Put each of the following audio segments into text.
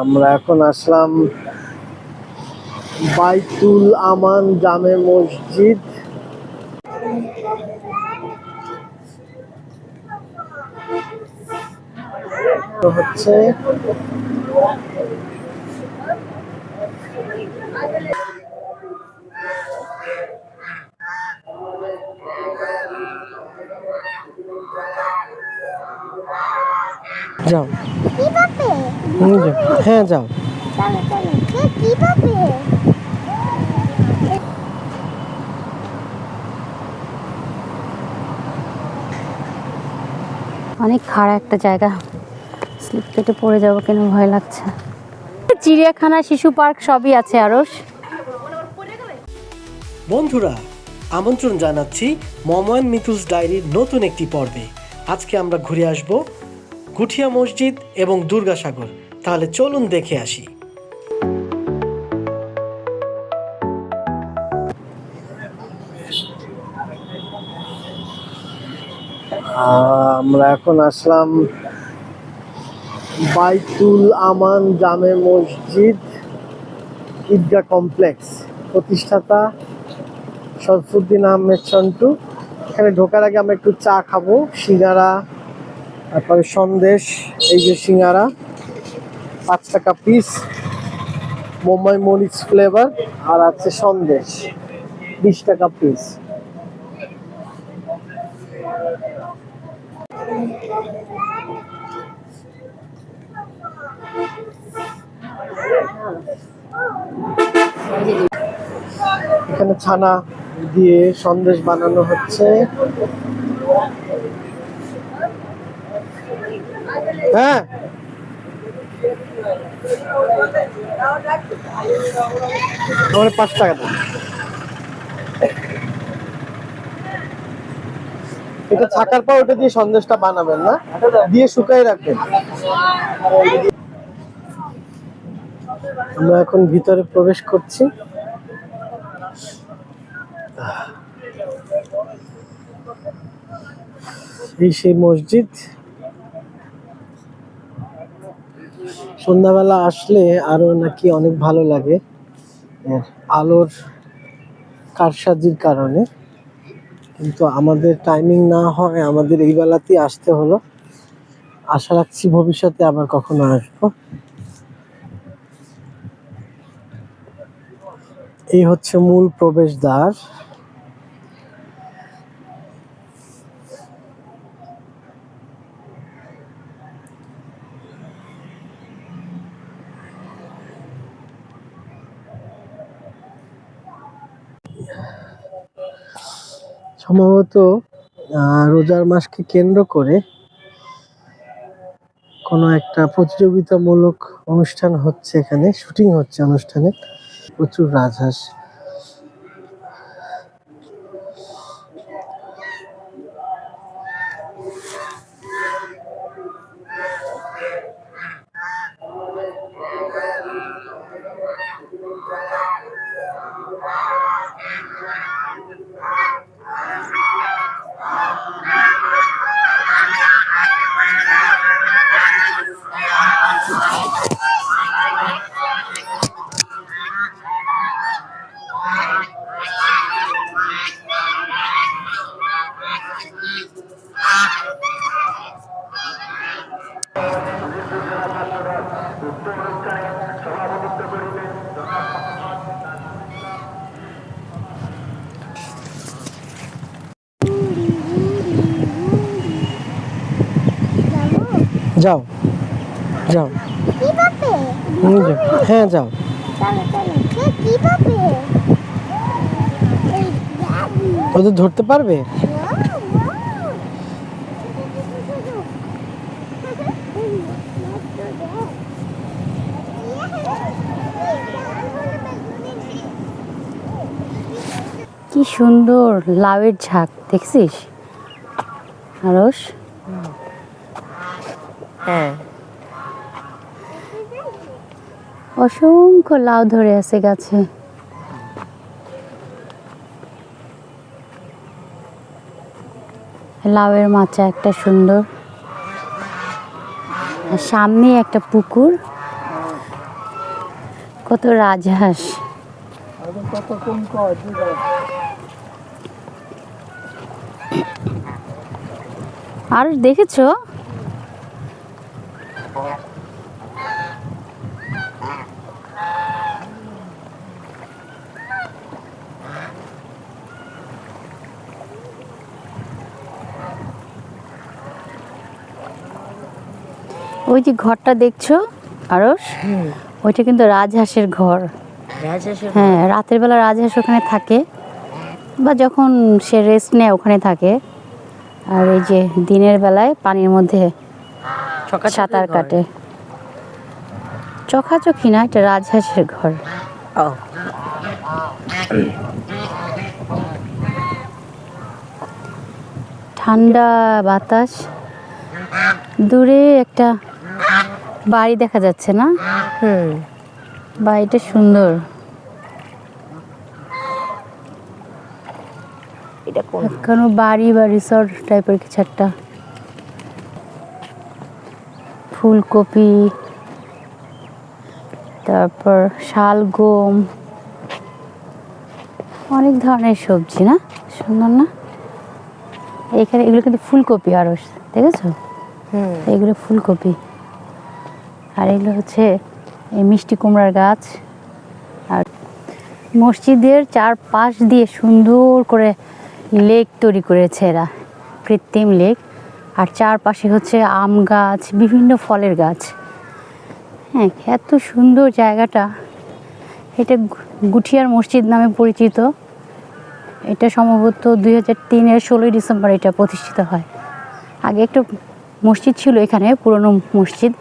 আমরা এখন আসলাম বাইতুল আমান জামে মসজিদ হচ্ছে যাও। হ্যাঁ যাও। অনেক খাড়া একটা জায়গা। স্লিপ কেটে পড়ে যাব কেন? ভয় লাগছে। চিড়িয়াখানা শিশু পার্ক সবই আছে আরস বন্ধুরা আমন্ত্রণ জানাচ্ছি মময়ন মিতুলস ডায়েরির নতুন একটি পর্বে। আজকে আমরা ঘুরে আসব গুঠিয়া মসজিদ এবং দুর্গাসাগর তাহলে চলুন দেখে আসি। আমরা এখন আসলাম বাইতুল আমান জামে মসজিদ ঈদগাহ কমপ্লেক্স প্রতিষ্ঠাতা শরফুদ্দিন আহমেদ সন্টু। এখানে ঢোকার আগে আমরা একটু চা খাব। সিঙ্গারা তারপরে সন্দেশ, এই যে সিঙ্গারা পাঁচ টাকা পিস মুম্বাই মরিচ ফ্লেভার আর আছে সন্দেশ বিশ টাকা পিস এখানে ছানা দিয়ে সন্দেশ বানানো হচ্ছে। হ্যাঁ। আমার পাঁচ টাকা দাও। এটা থাকার পর ওটা দিয়ে সন্দেশটা বানাবেন না। দিয়ে শুকাই রাখবেন। আমরা এখন ভিতরে প্রবেশ করছি। এই সেই মসজিদ। সন্ধ্যাবেলা আসলে আরও নাকি অনেক ভালো লাগে আলোর কারসাজির কারণে। কিন্তু আমাদের টাইমিং না হয়, আমাদের এই বেলাতেই আসতে হলো। আশা রাখছি ভবিষ্যতে আবার কখনো আসব। এই হচ্ছে মূল প্রবেশদ্বার। সম্ভবত রোজার মাসকে কেন্দ্র করে কোনো একটা প্রতিযোগিতামূলক অনুষ্ঠান হচ্ছে এখানে, শুটিং হচ্ছে অনুষ্ঠানে। প্রচুর রাজহাঁস। যাও। যাও। হুম, যাও। হ্যাঁ যাও। চলো চলো। কে কীভাবে? এই যাবি ওদের ধরতে পারবে? কি সুন্দর লাউয়ের ঝাঁক দেখছিস? আরস হ্যাঁ। অসংখ্য লাউ ধরে আছে গাছে। লাউয়ের মাচা একটা সুন্দর। সামনে একটা পুকুর। কত রাজহাঁস। আর দেখেছ? ওই যে ঘরটা দেখছ আরস ওইটা কিন্তু রাজহাঁসের ঘর। হ্যাঁ রাতের বেলা রাজহাঁস ওখানে থাকে। বা যখন সে রেস্ট নেয় ওখানে থাকে। আর এই যে দিনের বেলায় পানির মধ্যে সাঁতার কাটে। চোখাচোখি না এটা রাজহাঁসের ঘর। ঠান্ডা বাতাস। দূরে একটা বাড়ি দেখা যাচ্ছে না? হুম। বাড়িটা সুন্দর। এটা কোন? কোনো বাড়ি বা রিসর্ট টাইপের কিছু একটা। ফুলকপি তারপর শালগম। অনেক ধরনের সবজি না? সুন্দর না? এখানে এগুলো কিন্তু ফুলকপি আরও দেখেছ? এগুলো ফুলকপি। আর এগুলো হচ্ছে এই মিষ্টি কুমড়ার গাছ। আর মসজিদের চারপাশ দিয়ে সুন্দর করে লেক তৈরি করেছে এরা, কৃত্রিম লেক। আর চারপাশে হচ্ছে আম গাছ, বিভিন্ন ফলের গাছ। হ্যাঁ এত সুন্দর জায়গাটা। এটা গুঠিয়ার মসজিদ নামে পরিচিত। এটা সম্ভবত দুই হাজার তিনের ষোলোই ডিসেম্বর এটা প্রতিষ্ঠিত হয়। আগে একটা মসজিদ ছিল এখানে, পুরনো মসজিদ।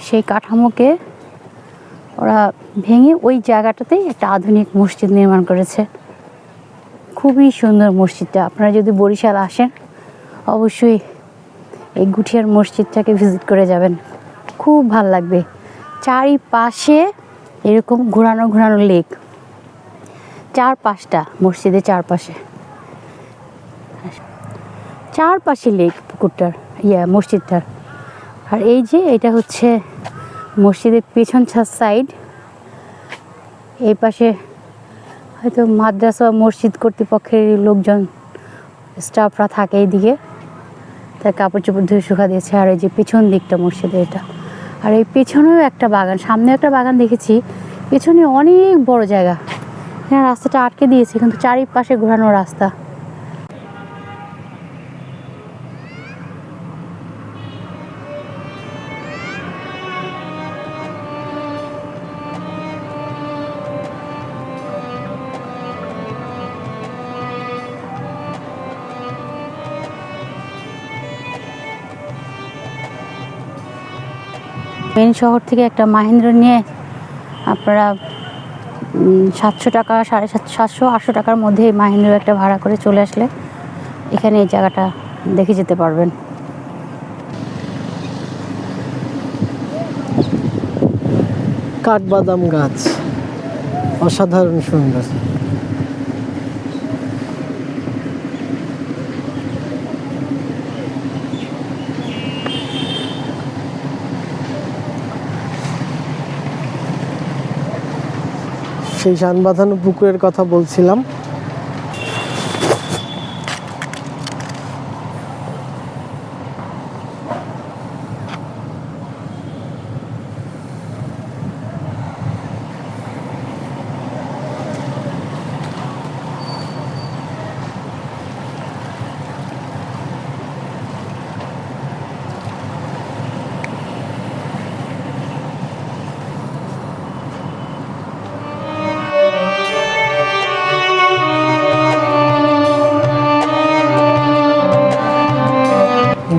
সেই কাঠামোকে ওরা ভেঙে ওই জায়গাটাতে একটা আধুনিক মসজিদ নির্মাণ করেছে। খুবই সুন্দর মসজিদটা। আপনারা যদি বরিশাল আসেন, অবশ্যই এই গুঠিয়ার মসজিদটাকে ভিজিট করে যাবেন। খুব ভালো লাগবে। চারিপাশে এরকম ঘোরানো ঘোরানো লেক। চার পাঁচটা মসজিদের চারপাশে। চারপাশে লেক পুকুরটার, ইয়া, মসজিদটার। আর এই যে এটা হচ্ছে মসজিদের পেছন সাইড। এই পাশে হয়তো মাদ্রাসা বা মসজিদ কর্তৃপক্ষের লোকজন স্টাফরা থাকে এইদিকে। তার কাপড় চোপড় ধুয়ে শুকা দিয়েছে। আর এই যে পেছন দিকটা মসজিদের এটা। আর এই পেছনেও একটা বাগান, সামনে একটা বাগান দেখেছি। পেছনে অনেক বড় জায়গা। হ্যাঁ রাস্তাটা আটকে দিয়েছে, কিন্তু চারিপাশে ঘোরানো রাস্তা। মেন শহর থেকে একটা মাহিন্দ্র নিয়ে আপনারা সাতশো টাকা, সাড়ে সাত, সাতশো, আটশো টাকার মধ্যে মাহিন্দ্র একটা ভাড়া করে চলে আসলে এখানে এই জায়গাটা দেখে যেতে পারবেন। কাঠবাদাম গাছ, অসাধারণ সুন্দর। সেই শান বাঁধানো পুকুরের কথা বলছিলাম।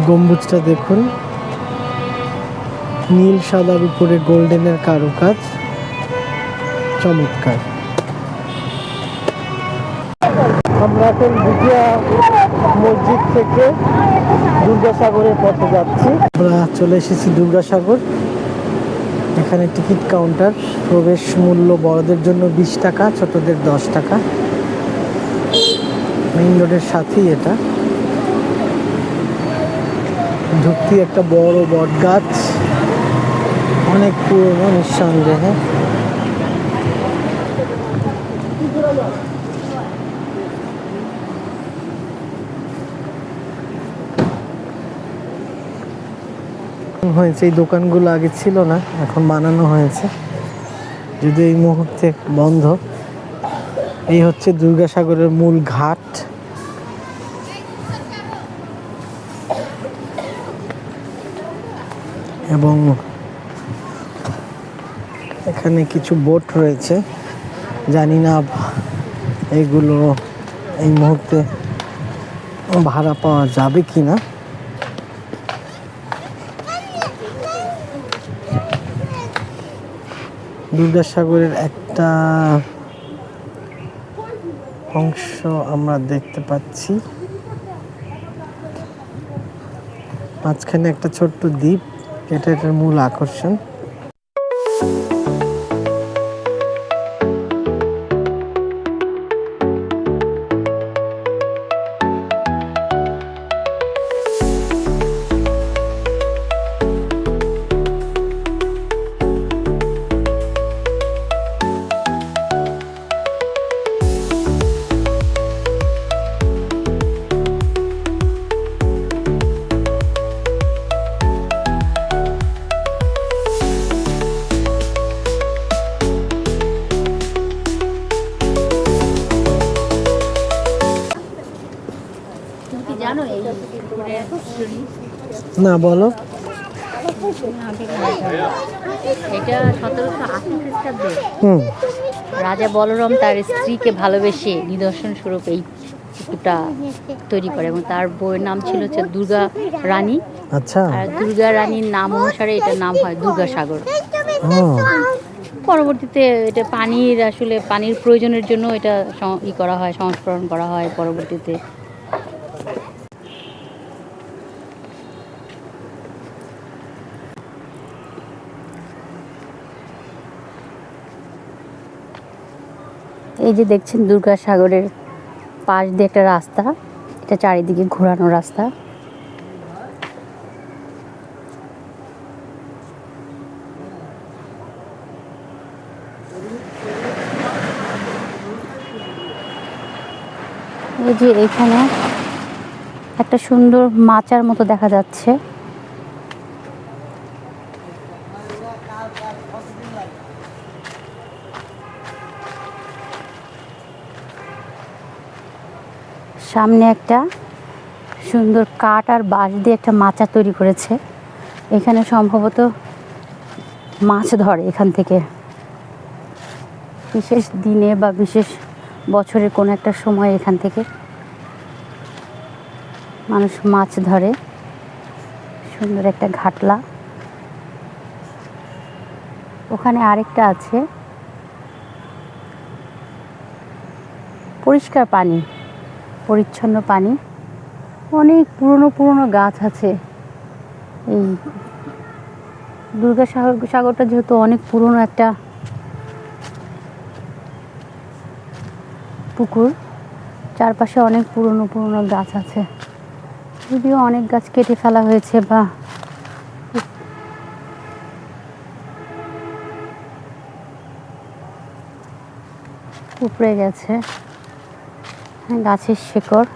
গম্বুজটা দেখুন। নীল সাদার উপরে গোল্ডেনের কারুকাজ। চমৎকার। আমরা এখন ভুটিয়া মসজিদ থেকে দুর্গাসাগরের পথে যাচ্ছি। আমরা চলে এসেছি দুর্গাসাগর। এখানে টিকিট কাউন্টার। প্রবেশ মূল্য বড়দের জন্য বিশ টাকা, ছোটদের দশ টাকা। মেইন রোডের সাথেই এটা। ঢুকতি একটা বড় বট গাছ অনেক পুরনো নিঃসন্দেহে। হয়েছে, এই দোকানগুলো আগে ছিল না, এখন বানানো হয়েছে। যদি এই মুহূর্তে বন্ধ। এই হচ্ছে দুর্গাসাগরের মূল ঘাট। এবং এখানে কিছু বোট রয়েছে। জানি না এগুলো এই মুহূর্তে ভাড়া পাওয়া যাবে কি না দুর্গাসাগরের একটা অংশ আমরা দেখতে পাচ্ছি। মাঝখানে একটা ছোট্ট দ্বীপ। এটা এটার মূল আকর্ষণ। না বলো। এটা সতেরোশো আশি খ্রিস্টাব্দে রাজা বলরাম তার স্ত্রীকে ভালোবেসে নিদর্শন স্বরূপ এই পুকুরটা তৈরি করে এবং তার বইয়ের নাম ছিল হচ্ছে দুর্গা রানী। আচ্ছা। আর দুর্গা রানীর নাম অনুসারে এটার নাম হয় দুর্গা সাগর। পরবর্তীতে এটা পানির আসলে পানির প্রয়োজনের জন্য এটা ই করা হয় সংস্করণ করা হয় পরবর্তীতে। এই যে দেখছেন দুর্গা সাগরের পাশ দিয়ে একটা রাস্তা। এটা চারিদিকে ঘোরানো রাস্তা। এই যে এখানে একটা সুন্দর মাচার মতো দেখা যাচ্ছে। সামনে একটা সুন্দর কাঠ আর বাঁশ দিয়ে একটা মাচা তৈরি করেছে। এখানে সম্ভবত মাছ ধরে এখান থেকে। বিশেষ দিনে বা বিশেষ বছরের কোনো একটা সময় এখান থেকে মানুষ মাছ ধরে। সুন্দর একটা ঘাটলা। ওখানে আরেকটা আছে। পরিষ্কার পানি। পরিচ্ছন্ন পানি। অনেক পুরনো পুরনো গাছ আছে। এই দুর্গা সাগর, সাগরটা যেহেতু অনেক পুরনো একটা পুকুর, চারপাশে অনেক পুরনো পুরনো গাছ আছে। যদিও অনেক গাছ কেটে ফেলা হয়েছে বা উপড়ে গেছে। গাছের শেকড়।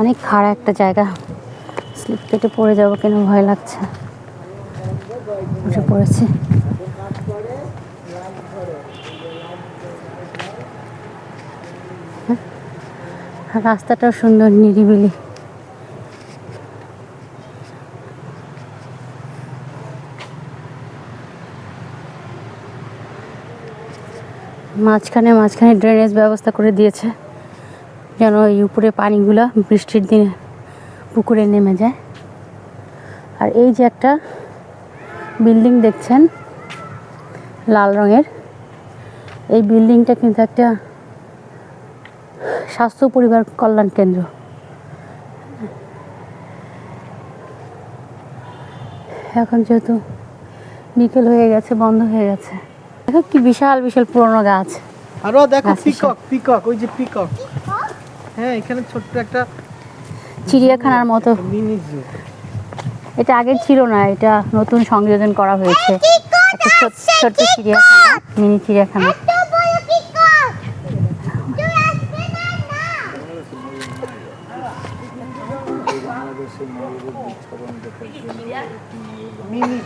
অনেক খাড়া একটা জায়গা। স্লিপ কেটে পড়ে যাব কেন? ভয় লাগছে। পড়েছি। রাস্তাটাও সুন্দর, নিরিবিলি। মাঝখানে মাঝখানে ড্রেনেজ ব্যবস্থা করে দিয়েছে, যেন এই উপরে পানিগুলো বৃষ্টির দিনে পুকুরে নেমে যায়। আর এই যে একটা বিল্ডিং দেখছেন, লাল রঙের। এই বিল্ডিংটা কিন্তু একটা স্বাস্থ্য পরিবার কল্যাণ কেন্দ্র। এখন যেহেতু নিকেল হয়ে গেছে বন্ধ হয়ে গেছে। দেখো কি বিশাল বিশাল পুরনো গাছ। আরও দেখো পিকক পিকক ওই যে পিকক। হ্যাঁ এখানে ছোট্ট একটা চিড়িয়াখানার মতো। মিনি জু এটা আগে ছিল না এটা নতুন সংযোজন করা হয়েছে। একটা ছোট- ছোট্ট চিড়িয়াখানা মিনি চিড়িয়াখানা তো বড় পিকক তুই আসবে না না মিনি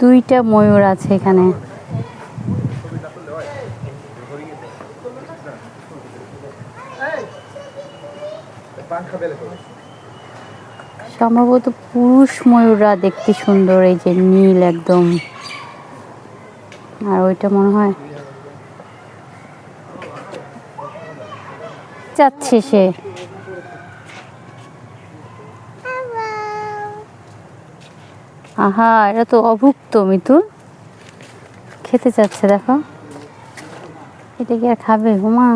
দুইটা ময়ূর আছে এখানে। সম্ভবত পুরুষ ময়ূররা দেখতে সুন্দর এই যে নীল একদম। আর ওইটা মনে হয় যাচ্ছে সে। আহা এটা তো অভুক্ত মিতুল। খেতে চাচ্ছে দেখো। এটা কি আর খাবে? হুমা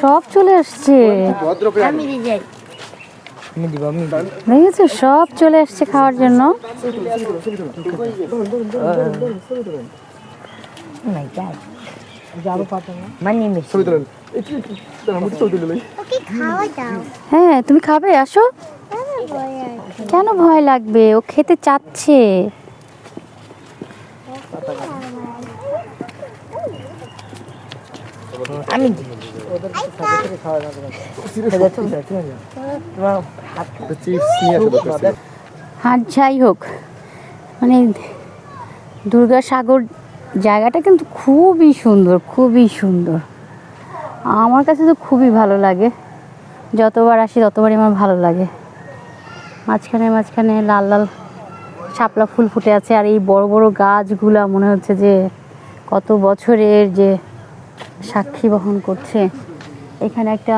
সব চলে আসছে। দেখেছ? সব চলে আসছে খাওয়ার জন্য। খাওয়া দাও। হ্যাঁ তুমি খাবে? আসো। আমি কেন ভয় লাগবে? ও খেতে চাচ্ছে। চিপস নিয়ে আসা দরকার যাই হোক মানে দুর্গাসাগর জায়গাটা কিন্তু খুবই সুন্দর খুবই সুন্দর। আমার কাছে তো খুবই ভালো লাগে। যতবার আসি ততবারই আমার ভালো লাগে। মাঝখানে মাঝখানে লাল লাল শাপলা ফুল ফুটে আছে আর এই বড় বড় গাছগুলা মনে হচ্ছে যে কত বছরের যে সাক্ষী বহন করছে। এখানে একটা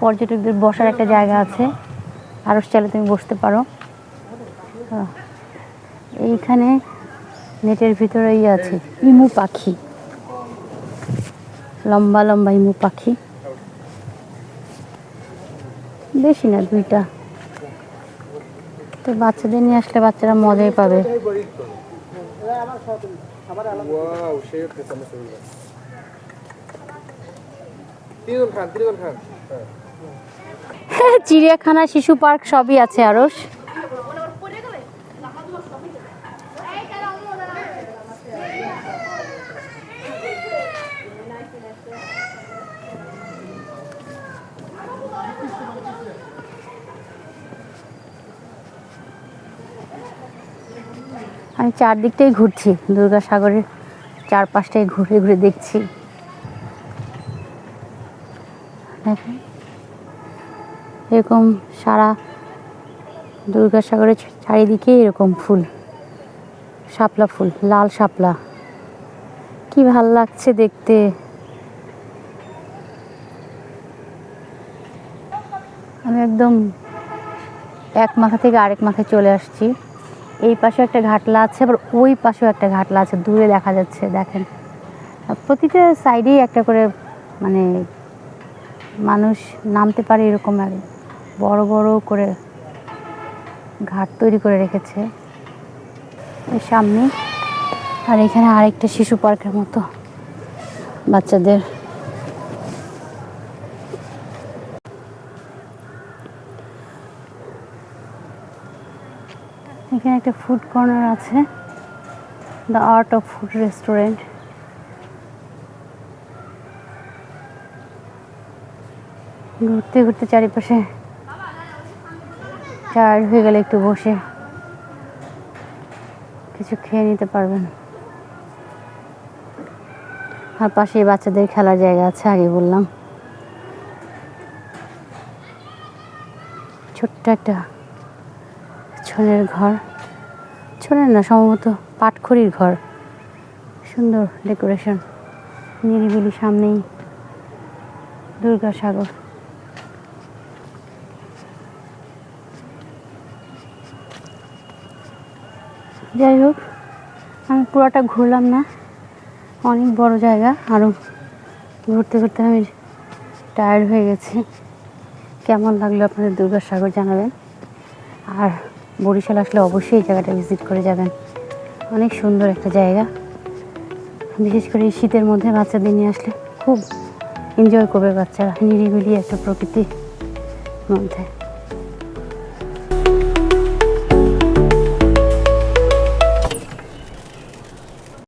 পর্যটকদের বসার একটা জায়গা আছে। আরও চাইলে তুমি বসতে পারো। এইখানে নেটের ভিতরেই আছে ইমু পাখি। লম্বা লম্বা ইমু পাখি। বেশি না, দুইটা। তো বাচ্চাদের নিয়ে আসলে বাচ্চারা মজাই পাবে। চিড়িয়াখানা শিশু পার্ক সবই আছে আরস আমি চারদিকটাই ঘুরছি দুর্গাসাগরের চারপাশটাই ঘুরে ঘুরে দেখছি। এরকম সারা দুর্গাসাগরের চারিদিকে এরকম ফুল, শাপলা ফুল, লাল শাপলা। কি ভালো লাগছে দেখতে। আমি একদম এক মাথা থেকে আরেক মাথায় চলে আসছি। এই পাশে একটা ঘাটলা আছে, আবার ওই পাশেও একটা ঘাটলা আছে, দূরে দেখা যাচ্ছে, দেখেন। প্রতিটা সাইডেই একটা করে মানে মানুষ নামতে পারে এরকম এক বড় বড় করে ঘাট তৈরি করে রেখেছে। সামনে আর এখানে আরেকটা শিশু পার্কের মতো বাচ্চাদের। এখানে একটা ফুড কর্নার আছে। The art of food restaurant ঘুরতে ঘুরতে চারিপাশে টায়ার্ড হয়ে গেলে একটু বসে কিছু খেয়ে নিতে পারবেন। আর পাশে বাচ্চাদের খেলার জায়গা আছে আগে বললাম। ছোট্ট একটা ছনের ঘর। ছনের না, সম্ভবত পাটখড়ির ঘর। সুন্দর ডেকোরেশন। নিরিবিলি সামনেই দুর্গাসাগর যাই হোক, আমি পুরোটা ঘুরলাম না। অনেক বড় জায়গা আরও ঘুরতে ঘুরতে আমি টায়ার্ড হয়ে গেছি। কেমন লাগল আপনাদের দুর্গাসাগর জানাবেন? আর বরিশাল আসলে অবশ্যই এই জায়গাটা ভিজিট করে যাবেন। অনেক সুন্দর একটা জায়গা। বিশেষ করে এই শীতের মধ্যে বাচ্চাদের নিয়ে আসলে খুব এনজয় করবে বাচ্চারা, নিরিবিলি একটা প্রকৃতির মধ্যে।